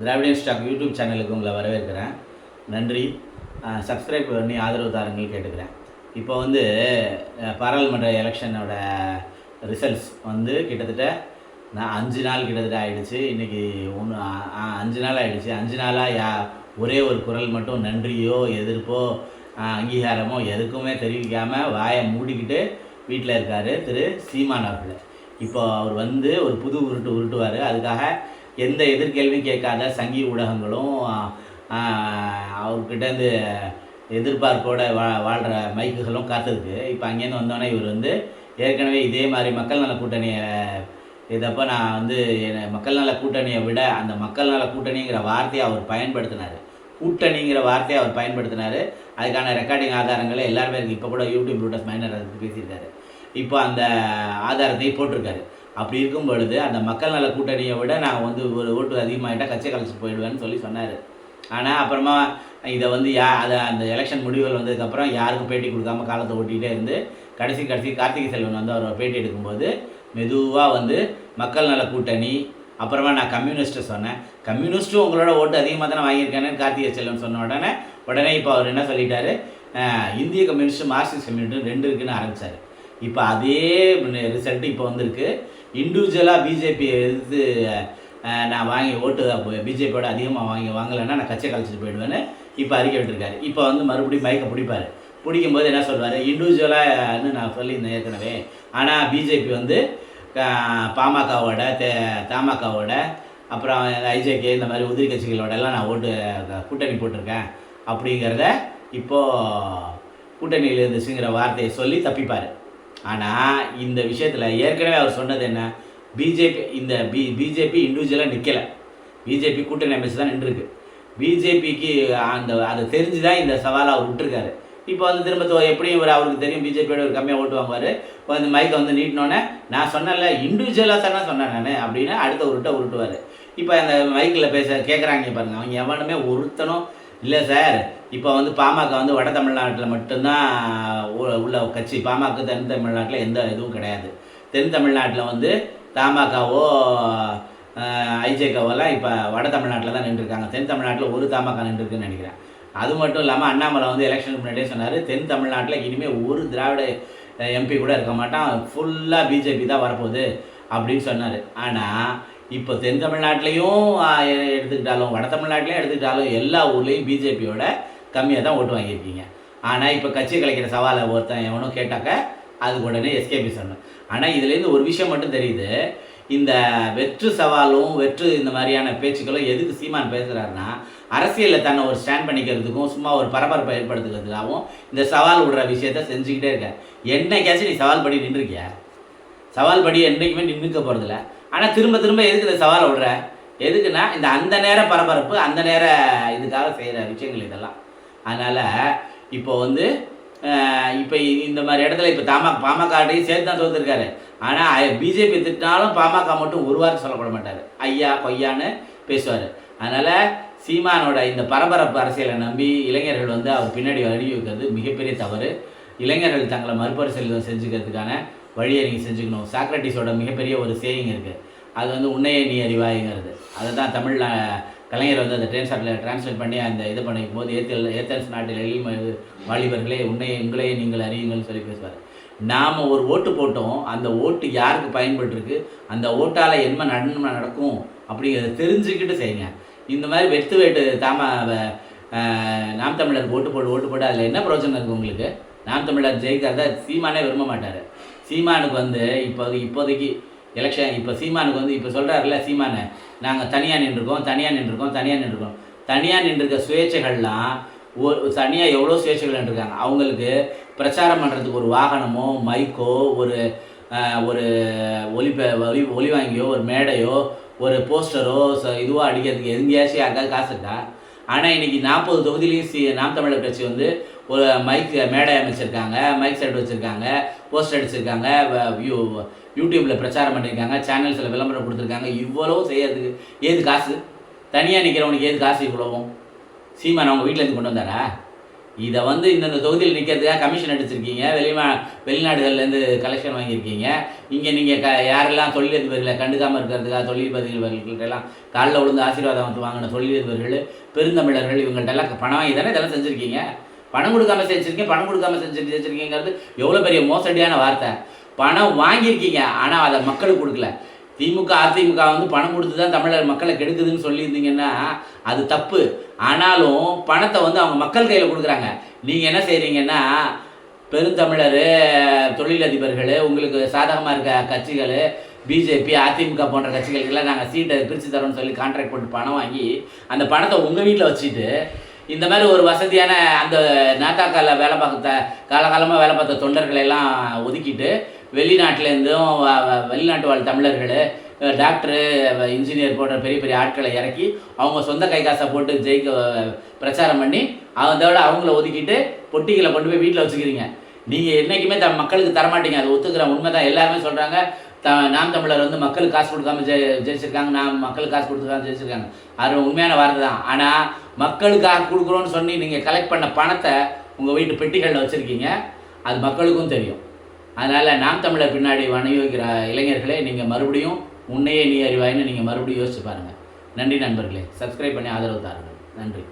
திராவிடன் stock YouTube சேனலுக்கு உங்களை வரவேற்கிறேன். நன்றி. சப்ஸ்கிரைப் பண்ணி ஆதரவு தாருங்கள் கேட்டுக்கிறேன். இப்போ வந்து பாராளுமன்ற எலெக்ஷனோட ரிசல்ட்ஸ் வந்து கிட்டத்தட்ட நான் அஞ்சு நாள் கிட்டத்தட்ட ஆயிடுச்சு. இன்றைக்கி ஒன்று அஞ்சு நாள் ஆயிடுச்சு. அஞ்சு நாளாக யா ஒரே ஒரு குரல் மட்டும் நன்றியோ எதிர்ப்போ அங்கீகாரமோ எதுக்குமே தெரிவிக்காமல் வாயை மூடிக்கிட்டு வீட்டில் இருக்கார் திரு சீமான் அவர்கள். இப்போ அவர் வந்து ஒரு புது உருட்டு உருட்டுவார். அதுக்காக எந்த எதிர்கேள்வியும் கேட்காத சங்கி ஊடகங்களும் ஆஹ், அவர்கிட்டேருந்து எதிர்பார்ப்போட வா வாழ்கிற மைக்குகளும் காத்திருக்கு. இப்போ அங்கேருந்து வந்தோடனே இவர் வந்து ஏற்கனவே இதே மாதிரி மக்கள் நல கூட்டணியை இதப்போ நான் வந்து மக்கள் நல கூட்டணியை விட அந்த மக்கள் நல கூட்டணிங்கிற வார்த்தையை அவர் பயன்படுத்தினார். கூட்டணிங்கிற வார்த்தையை அவர் பயன்படுத்தினார். அதுக்கான ரெக்கார்டிங் ஆதாரங்களை எல்லாருமே இருக்குது இப்போ கூட யூடியூப் ரூட்டஸ் மைனர் பேசியிருக்காரு. இப்போ அந்த ஆதாரத்தை போட்டிருக்காரு. அப்படி இருக்கும் பொழுது அந்த மக்கள் நல கூட்டணியை விட நான் வந்து ஒரு ஓட்டு அதிகமாகிட்டால் கட்சி கலைச்சி போயிடுவேன்னு சொல்லி சொன்னார். ஆனால் அப்புறமா இதை வந்து யா அதை அந்த எலெக்ஷன் முடிவுகள் வந்ததுக்கப்புறம் யாருக்கும் பேட்டி கொடுக்காம காலத்தை ஓட்டிகிட்டே இருந்து கடைசி கடைசி கார்த்திகை செல்வன் வந்து அவர் பேட்டி எடுக்கும்போது மெதுவாக வந்து மக்கள் நல கூட்டணி அப்புறமா நான் கம்யூனிஸ்ட்டை சொன்னேன். கம்யூனிஸ்ட்டும் உங்களோட ஓட்டு அதிகமாக தானே வாங்கியிருக்கேன்னு கார்த்திகை செல்வன் சொன்ன உடனே உடனே இப்போ அவர் என்ன சொல்லிட்டாரு? இந்திய கம்யூனிஸ்ட் மார்க்சிஸ்ட் கம்யூனிஸ்ட் ரெண்டு இருக்குன்னு ஆரம்பித்தார் இப்போ அதே ரிசல்ட்டு இப்போ வந்திருக்கு. இண்டிவிஜுவலாக பிஜேபி எதிர்த்து நான் வாங்கி ஓட்டு பிஜேபியோட அதிகமாக வாங்கி வாங்கலைன்னா நான் கட்சியை கழிச்சிட்டு போயிடுவேன்னு இப்போ அறிக்கை விட்டுருக்காரு. இப்போ வந்து மறுபடியும் மயக்க பிடிப்பார். பிடிக்கும்போது என்ன சொல்வார்? இண்டிவிஜுவலாகனு நான் சொல்லியிருந்தேன் ஏற்கனவே. ஆனால் பிஜேபி வந்து பாமகவோட தே தமாகவோட அப்புறம் ஐஜேகே இந்த மாதிரி உதிரி கட்சிகளோட எல்லாம் நான் ஓட்டு கூட்டணி போட்டிருக்கேன் அப்படிங்கிறத இப்போது கூட்டணியில் இருந்துச்சுங்கிற வார்த்தையை சொல்லி தப்பிப்பார். ஆனால் இந்த விஷயத்தில் ஏற்கனவே அவர் சொன்னது என்ன? பிஜேபி இந்த பி பிஜேபி இண்டிவிஜுவலாக நிற்கலை பிஜேபி கூட்டணி அமைச்சு தான் நின்றுருக்கு. பிஜேபிக்கு அந்த அதை தெரிஞ்சு தான் இந்த சவாலை அவர் விட்டுருக்காரு. இப்போ வந்து திரும்ப எப்படியும் ஒரு அவருக்கு தெரியும் பிஜேபியோட ஒரு கம்மியாக ஓட்டு வாங்குவார். இப்போ அந்த மைக்கை வந்து நீட்டினோன்னே நான் சொன்னல இண்டிவிஜுவலாக தானே சொன்னேன் நான் அப்படின்னு அடுத்த உருட்டை உருட்டுவார். இப்போ அந்த மைக்கில் பேச கேட்குறாங்க பாருங்கள் அவங்க எவனுமே ஒருத்தனும் இல்லை சார். இப்போ வந்து பாமக வந்து வட தமிழ்நாட்டில் மட்டும்தான் உள்ள கட்சி பாமக தென் தமிழ்நாட்டில் எந்த இதுவும் கிடையாது. தென் தமிழ்நாட்டில் வந்து தமாகவோ ஐஜேகோவெல்லாம் இப்போ வட தமிழ்நாட்டில் தான் நின்றுருக்காங்க. தென் தமிழ்நாட்டில் ஒரு தமாக நின்றுருக்குன்னு நினைக்கிறேன். அது மட்டும் இல்லாமல் அண்ணாமலை வந்து எலெக்ஷனுக்கு முன்னாடியே சொன்னார் தென் தமிழ்நாட்டில் இனிமேல் ஒரு திராவிட எம்பி கூட இருக்க மாட்டான். ஃபுல்லாக பிஜேபி தான் வரப்போகுது அப்படின்னு சொன்னார். ஆனால் இப்போ தென் தமிழ்நாட்டிலையும் எடுத்துக்கிட்டாலும் வட தமிழ்நாட்டிலையும் எடுத்துக்கிட்டாலும் எல்லா ஊர்லேயும் பிஜேபியோட கம்மியாக தான் ஓட்டு வாங்கியிருக்கீங்க. ஆனால் இப்போ கட்சி கலைக்கிற சவாலை ஒருத்தன் எவனும் கேட்டாக்க அதுக்கு உடனே எஸ்கேபி சொன்னேன். ஆனால் இதுலேருந்து ஒரு விஷயம் மட்டும் தெரியுது. இந்த வெற்று சவாலும் வெற்று இந்த மாதிரியான பேச்சுக்களும் எதுக்கு சீமான் பேசுகிறாருன்னா அரசியலில் தன்னை ஒரு ஸ்டாண்ட் பண்ணிக்கிறதுக்கும் சும்மா ஒரு பரபரப்பை ஏற்படுத்துக்கிறதுக்காகவும் இந்த சவால் விடுற விஷயத்த செஞ்சுக்கிட்டே இருக்க. என்னைக்காச்சும் நீ சவால் படி நின்றுருக்கிய? சவால் படி என்றைக்குமே நின்றுக்க போகிறதில்ல ஆனால் திரும்ப திரும்ப எதுக்கு இந்த சவாலை விடுற? எதுக்குன்னா இந்த அந்த நேர பரபரப்பு அந்த நேர இதுக்காக செய்கிற விஷயங்கள் இதெல்லாம். அதனால் இப்போ வந்து இப்போ இந்த மாதிரி இடத்துல இப்போ தாமா பாமகட்டையும் சேர்த்து தான் தோத்துருக்காரு. ஆனால் பிஜேபி திட்டினாலும் பாமக மட்டும் ஒரு வாரம் சொல்லப்பட மாட்டார். ஐயா கொய்யான்னு பேசுவார். அதனால் சீமானோட இந்த பரபரப்பு அரசியலை நம்பி இளைஞர்கள் வந்து அவர் பின்னாடி வழி வைக்கிறது மிகப்பெரிய தவறு. இளைஞர்கள் தங்களை மறுபரிசீலனை செஞ்சுக்கிறதுக்கான வழியை நீங்கள் செஞ்சுக்கணும். சாக்ரட்டிஸோட மிகப்பெரிய ஒரு சேயிங் இருக்குது அது வந்து உன்னையே நீ அறிவாய்ங்கிறது. அதை தான் தமிழில் கலைஞர் வந்து அந்த ட்ரான்ஸ்லேட் ட்ரான்ஸ்லேட் பண்ணி அந்த இது பண்ணிக்கும் போது ஏத்தல் ஏத்தல்ஸ் நாட்டில் எழில் வாலிபர்களே உன்னையே உங்களையே நீங்கள் அறியுங்கள்னு சொல்லி பேசுவார். நாம் ஒரு ஓட்டு போட்டோம் அந்த ஓட்டு யாருக்கு பயன்பட்டுருக்கு அந்த ஓட்டால் என்ன நன்மை நடக்கும் அப்படிங்கிறத தெரிஞ்சுக்கிட்டு செய்யுங்க. இந்த மாதிரி வெத்து வேட்டு தாம வ- நாம் தமிழர் ஓட்டு போட்டு ஓட்டு போட்டு அதில் என்ன பிரயோஜனம் இருக்குது உங்களுக்கு? நாம் தமிழர் ஜெயிக்கிறத சீமானே விரும்ப மாட்டார். சீமானுக்கு வந்து இப்போ இப்போதைக்கு எலெக்ஷன் இப்போ சீமானுக்கு வந்து இப்போ சொல்கிறாருல சீமானு நாங்கள் தனியாக நின்றுருக்கோம் தனியாக நின்றுருக்கோம் தனியாக நின்றுருக்கோம். தனியாக நின்றுருக்க சுயேட்சைகள்லாம் ஒரு தனியாக எவ்வளோ சுயேட்சைகள் இருக்காங்க அவங்களுக்கு பிரச்சாரம் பண்ணுறதுக்கு ஒரு வாகனமோ மைக்கோ ஒரு ஒரு ஒலி ஒலி ஒலி வாங்கியோ ஒரு மேடையோ ஒரு போஸ்டரோ ச இதுவோ அடிக்கிறதுக்கு எங்கேயாச்சும் யாருக்காவது காசு இருக்கா? ஆனால் இன்னைக்கு நாற்பது தொகுதியிலையும் சி நாம் தமிழர் கட்சி வந்து ஒரு மைக் மேடை அமைச்சிருக்காங்க மைக் செட் வச்சுருக்காங்க போஸ்டர் அடிச்சிருக்காங்க வ- யூ யூடியூப்பில் பிரச்சாரம் பண்ணியிருக்காங்க சேனல்ஸில் விளம்பரம் கொடுத்துருக்காங்க இவ்வளோ செய்யறதுக்கு ஏது காசு? தனியாக நிற்கிறவனுக்கு ஏது காசு இவ்வளவும்? சீமான் அவங்க வீட்டிலேருந்து கொண்டு வந்தாரா? இதை வந்து இந்தந்த தொகுதியில் நிற்கிறதுக்காக கமிஷன் அடிச்சிருக்கீங்க வெளிமா வெளிநாடுகள்லேருந்து கலெக்ஷன் வாங்கியிருக்கீங்க. இங்கே நீங்கள் க யாரெல்லாம் தொழிலதிபர்களை கண்டுக்காமல் இருக்கிறதுக்காக தொழிலதிபர்கள்ட்ட எல்லாம் காலில் விழுந்து ஆசீர்வாதம் வந்து வாங்கின தொழிலதிபர்கள் பெருந்தமிழர்கள் இவங்கள்ட்டெல்லாம் பணம் வாங்கி தானே இதெல்லாம் செஞ்சுருக்கீங்க? பணம் கொடுக்காம செஞ்சுருக்கீங்க பணம் கொடுக்காம செஞ்சு செஞ்சுருக்கீங்கிறது எவ்வளோ பெரிய மோசடியான வார்த்தை. பணம் வாங்கியிருக்கீங்க ஆனால் அதை மக்களுக்கு கொடுக்கல. திமுக அதிமுக வந்து பணம் கொடுத்து தான் தமிழர் மக்களை கெடுக்குதுன்னு சொல்லியிருந்தீங்கன்னா அது தப்பு. ஆனாலும் பணத்தை வந்து அவங்க மக்கள் கையில் கொடுக்குறாங்க. நீங்கள் என்ன செய்கிறீங்கன்னா பெருந்தமிழர் தொழிலதிபர்கள் உங்களுக்கு சாதகமாக இருக்க கட்சிகள் பிஜேபி அதிமுக போன்ற கட்சிகளுக்கெல்லாம் நாங்கள் சீட்டை பிரித்து தரோம்னு சொல்லி கான்ட்ராக்ட் போட்டு பணம் வாங்கி அந்த பணத்தை உங்கள் வீட்டில் வச்சுட்டு இந்த மாதிரி ஒரு வசதியான அந்த நாட்டாக்கால வேலை பார்த்த காலகாலமாக வேலை பார்த்த தொண்டர்களை எல்லாம் ஒதுக்கிட்டு வெளிநாட்டிலேருந்தும் வெளிநாட்டு வாழ் தமிழர்கள் டாக்டரு இன்ஜினியர் போன்ற பெரிய பெரிய ஆட்களை இறக்கி அவங்க சொந்த கை காசை போட்டு ஜெயிக்க பிரச்சாரம் பண்ணி அதோட அவங்கள ஒதுக்கிட்டு பொட்டிகளை கொண்டு போய் வீட்டில் வச்சுக்கிறீங்க. நீங்கள் என்றைக்குமே த மக்களுக்கு தரமாட்டீங்க. அது ஒத்துக்கிற உண்மை தான் எல்லாருமே சொல்கிறாங்க த நாம் தமிழர் வந்து மக்களுக்கு காசு கொடுக்காம ஜெய் ஜெயிச்சிருக்காங்க. நாம் மக்களுக்கு காசு கொடுத்துக்காம ஜெயிச்சிருக்காங்க. அது உண்மையான வார்த்தை தான். ஆனால் மக்களுக்காக கொடுக்குறோன்னு சொல்லி நீங்கள் கலெக்ட் பண்ண பணத்தை உங்கள் வீட்டு பெட்டிகளில் வச்சுருக்கீங்க. அது மக்களுக்கும் தெரியும். அதனால் நாம் தமிழர் பின்னாடி வணிகிக்கிற இளைஞர்களே நீங்கள் மறுபடியும் உன்னையே நீ அறிவாயின்னு நீங்கள் மறுபடியும் யோசிச்சு பாருங்கள் நன்றி நண்பர்களே. சப்ஸ்கிரைப் பண்ணி ஆதரவு தாருங்கள். நன்றி.